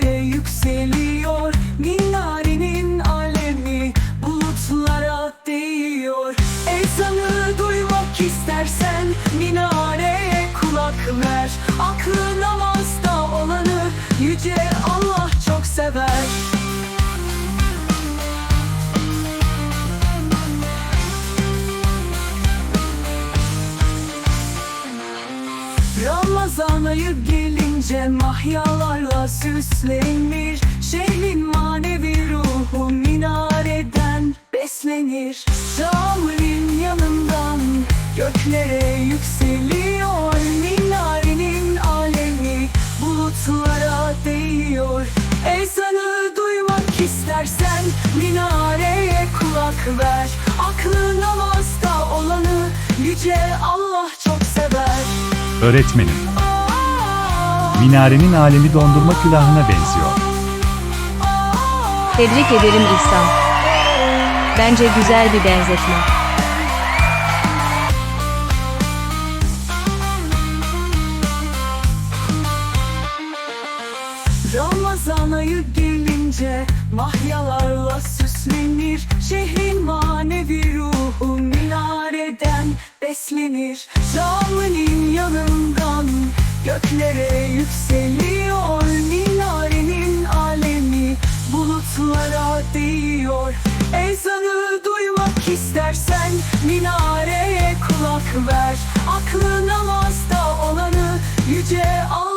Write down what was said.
göklere yükseliyor Minarenin alemi bulutlara değiyor. Ezanı duymak istersen minareye kulak ver. Aklı namazda olanı yüce Allah çok sever. Ramazan ayı gelince mahyalarla süslenir Şehrin manevi ruhu minareden beslenir. Caminin yanından göklere yükseliyor Minarenin alemi bulutlara değiyor. Ezanı duymak istersen minareye kulak ver. Aklı namazda olanı yüce Allah çok sever. Öğretmenim, minarenin alemi dondurma külahına benziyor. Tebrik ederim İhsan. Bence güzel bir benzetme. Ramazan ayı gelince mahyalarla süslenir Şehrin manevi ruhu minareden beslenir Caminin yanından Göklere yükseliyor. Minarenin alemi Bulutlara değiyor. Ezanı duymak istersen minareye kulak ver. Aklın namazda olanı yüce al